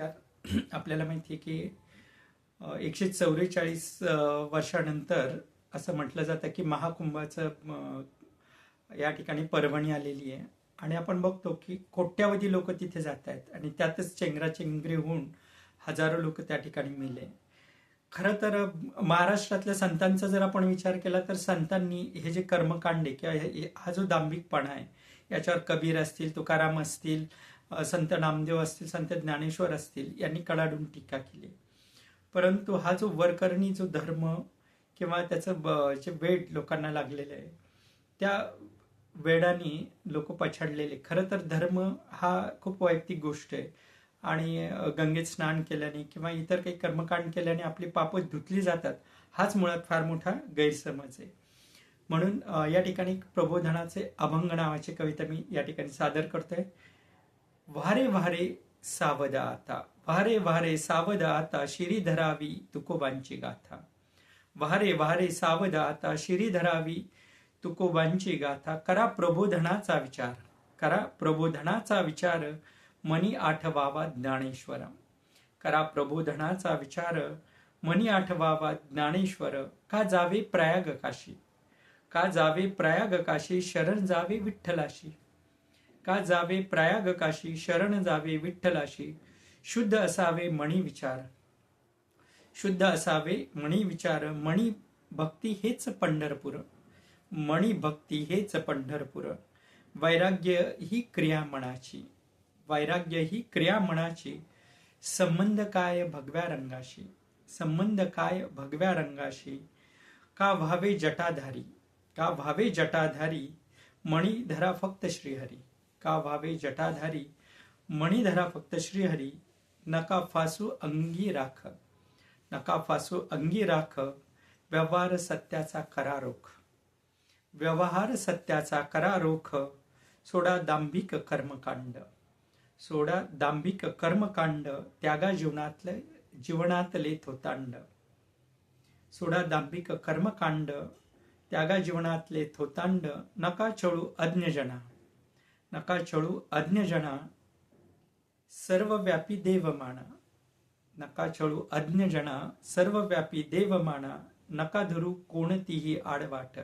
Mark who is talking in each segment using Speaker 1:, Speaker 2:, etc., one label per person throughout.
Speaker 1: नमस्कार आपल्याला माहिती आहे की एकशे चौवेचाळीस वर्षानंतर असं म्हटलं जातं की महाकुंभाचं या ठिकाणी परभणी आलेली आहे. आणि आपण बघतो की कोट्यावधी लोक तिथे जात आहेत आणि त्यातच चेंगराचेंगरी होऊन हजारो लोक त्या ठिकाणी मिले. खरं तर महाराष्ट्रातल्या संतांचा जर आपण विचार केला तर संतांनी हे जे कर्मकांड आहे किंवा हा जो दांभिकपणा आहे याच्यावर कबीर असतील तुकाराम असतील संत नामदेव असतील संत ज्ञानेश्वर असतील यांनी कडाडून टीका केली. परंतु हा जो वरकरणी जो धर्म किंवा त्याचं ब- जे वेड लोकांना लागलेलं आहे त्या वेडाने लोक पछाडलेले. खरं तर धर्म हा खूप वैयक्तिक गोष्ट आहे. आणि गंगेत स्नान केल्याने किंवा इतर काही कर्मकांड केल्याने आपली पापं धुतली जातात हाच मुळात फार मोठा गैरसमज आहे. म्हणून या ठिकाणी प्रबोधनाचे अभंग नावाची कविता मी या ठिकाणी सादर करतोय. वारे वारे सावध आता वारे वारे सावध आता शिरी धरावी तुकोबांची गाथा वारे वारे सावध आता शिरी धरावी तुकोबांची गाथा करा प्रबोधनाचा विचार करा प्रबोधनाचा विचार मनी आठवावा ज्ञानेश्वर करा प्रबोधनाचा विचार मनी आठवावा ज्ञानेश्वर का जावे प्रयाग काशी का जावे प्रयाग काशी शरण जावे विठ्ठलाशी का जावे प्रयाग काशी शरण जावे विठ्ठलाशी? शुद्ध असावे मणी विचार. शुद्ध असावे मणी विचार. मणी भक्ती हेच पंढरपूर. मणी भक्ती हेच पंढरपूर. वैराग्य ही क्रिया मनाची. वैराग्य ही क्रिया मनाची. संबंध काय भगव्या रंगाशी? संबंध काय भगव्या रंगाशी? का व्हावे जटाधारी? का व्हावे जटाधारी? मणी धरा फक्त श्रीहरी. का व्हावे जटाधारी? मणिधरा फक्त श्रीहरी नका फासू अंगी राख. नका फासू अंगी राख व्यवहार सत्याचा करारोख. व्यवहार सत्याचा करारोख सोडा दांभिक कर्मकांड. सोडा दांभिक कर्मकांड त्यागा जीवनातले जीवनातले थोतांड. सोडा दांभिक कर्मकांड त्यागा जीवनातले थोतांड नका छळू अज्ञजना. नका छळू अज्ञजना सर्वव्यापी देवमाना. नका छळू अज्ञजना सर्वव्यापी देवमाना. नका धरू कोणतीही आडवाट.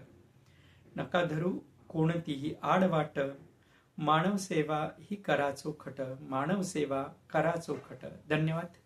Speaker 1: नका धरू कोणतीही आडवाट. मानव सेवा ही करा चोखट मानव सेवा करा चोखट धन्यवाद.